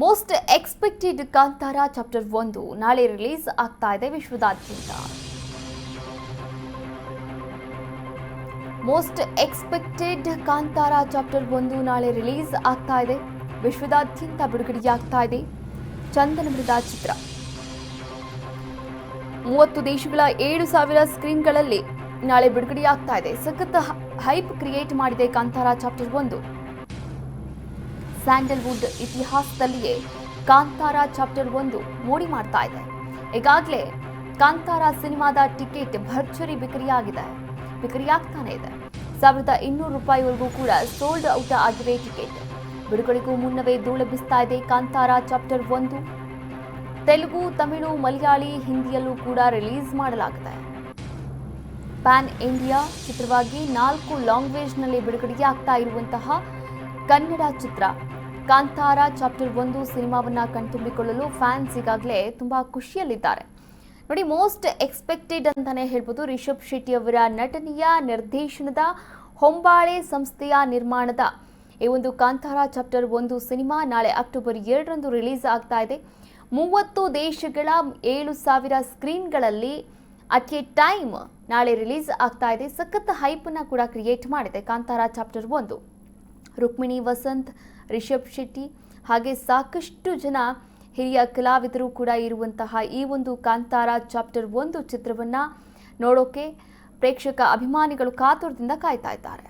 Most expected Kantara chapter ಒಂದು ನಾಳೆ release ಆಗ್ತಾ ಇದೆ ವಿಶ್ವದಾದ್ಯಂತ. ಮೋಸ್ಟ್ ಎಕ್ಸ್ಪೆಕ್ಟೆಡ್ ಕಾಂತಾರ ಚಾಪ್ಟರ್ ಒಂದು ನಾಳೆ ರಿಲೀಸ್ ಆಗ್ತಾ ಇದೆ. ವಿಶ್ವದಾದ್ಯಂತ ಬಿಡುಗಡೆಯಾಗ್ತಾ ಇದೆ. ಚಂದನಮೃದ ಚಿತ್ರ. ಮೂವತ್ತು ದೇಶಗಳ ಏಳು ಸಾವಿರ ಸ್ಕ್ರೀನ್ಗಳಲ್ಲಿ ನಾಳೆ ಬಿಡುಗಡೆಯಾಗ್ತಾ ಇದೆ. ಸಖತ್ ಹೈಪ್ ಕ್ರಿಯೇಟ್ ಮಾಡಿದೆ ಕಾಂತಾರ ಚಾಪ್ಟರ್ ಒಂದು. ಸ್ಯಾಂಡಲ್ವುಡ್ ಇತಿಹಾಸದಲ್ಲಿಯೇ ಕಾಂತಾರ ಚಾಪ್ಟರ್ ಒಂದು ಮೋಡಿ ಮಾಡ್ತಾ ಇದೆ. ಈಗಾಗಲೇ ಕಾಂತಾರ ಸಿನಿಮಾದ ಟಿಕೆಟ್ ಭರ್ಜರಿ ಬಿಕರಿಯಾಗಿದೆ. ಬಿಕರಿಯಾಗ್ತಾನೆ ಇದೆ. ಸಾವಿರದ ಇನ್ನೂರು ರೂಪಾಯಿವರೆಗೂ ಕೂಡ ಸೋಲ್ಡ್ ಔಟ್ ಆಗಿವೆ ಟಿಕೆಟ್. ಬಿಡುಗಡೆಗೂ ಮುನ್ನವೇ ಧೂಳೆಬ್ಬಿಸ್ತಾ ಇದೆ ಕಾಂತಾರ ಚಾಪ್ಟರ್ ಒಂದು. ತೆಲುಗು, ತಮಿಳು, ಮಲಯಾಳಿ ಹಿಂದಿಯಲ್ಲೂ ಕೂಡ ರಿಲೀಸ್ ಮಾಡಲಾಗಿದೆ. ಪ್ಯಾನ್ ಇಂಡಿಯಾ ಚಿತ್ರವಾಗಿ ನಾಲ್ಕು ಲ್ಯಾಂಗ್ವೇಜ್ನಲ್ಲಿ ಬಿಡುಗಡೆಯಾಗ್ತಾ ಇರುವಂತಹ ಕನ್ನಡ ಚಿತ್ರ. ಕಾಂತಾರ ಚಾಪ್ಟರ್ ಒಂದು ಸಿನಿಮಾವನ್ನ ಕಣ್ತುಂಬಿಕೊಳ್ಳಲು ಫ್ಯಾನ್ಸ್ ಈಗಾಗಲೇ ತುಂಬಾ ಖುಷಿಯಲ್ಲಿದ್ದಾರೆ. ನೋಡಿ ಮೋಸ್ಟ್ ಎಕ್ಸ್ಪೆಕ್ಟೆಡ್ ಅಂತಾನೆ ಹೇಳ್ಬೋದು ರಿಷಬ್ ಶೆಟ್ಟಿ ಅವರ ನಟನೆಯ, ನಿರ್ದೇಶನದ, ಹೊಂಬಾಳೆ ಸಂಸ್ಥೆಯ ನಿರ್ಮಾಣದ. ಈ ಒಂದು ಕಾಂತಾರ ಚಾಪ್ಟರ್ ಒಂದು ಸಿನಿಮಾ ನಾಳೆ ಅಕ್ಟೋಬರ್ ಎರಡರಂದು ರಿಲೀಸ್ ಆಗ್ತಾ ಇದೆ. ಮೂವತ್ತು ದೇಶಗಳ ಏಳು ಸಾವಿರ ಸ್ಕ್ರೀನ್ಗಳಲ್ಲಿ ಅಟ್ ಎ ಟೈಮ್ ನಾಳೆ ರಿಲೀಸ್ ಆಗ್ತಾ ಇದೆ. ಸಖತ್ ಹೈಪನ್ನು ಕೂಡ ಕ್ರಿಯೇಟ್ ಮಾಡಿದೆ ಕಾಂತಾರ ಚಾಪ್ಟರ್ ಒಂದು. ರುಕ್ಮಿಣಿ ವಸಂತ್, ರಿಷಬ್ ಶೆಟ್ಟಿ ಹಾಗೆ ಸಾಕಷ್ಟು ಜನ ಹಿರಿಯ ಕಲಾವಿದರು ಕೂಡ ಇರುವಂತಹ ಈ ಒಂದು ಕಾಂತಾರ ಚಾಪ್ಟರ್ ಒಂದು ಚಿತ್ರವನ್ನು ನೋಡೋಕೆ ಪ್ರೇಕ್ಷಕ ಅಭಿಮಾನಿಗಳು ಕಾತುರದಿಂದ ಕಾಯ್ತಾ ಇದ್ದಾರೆ.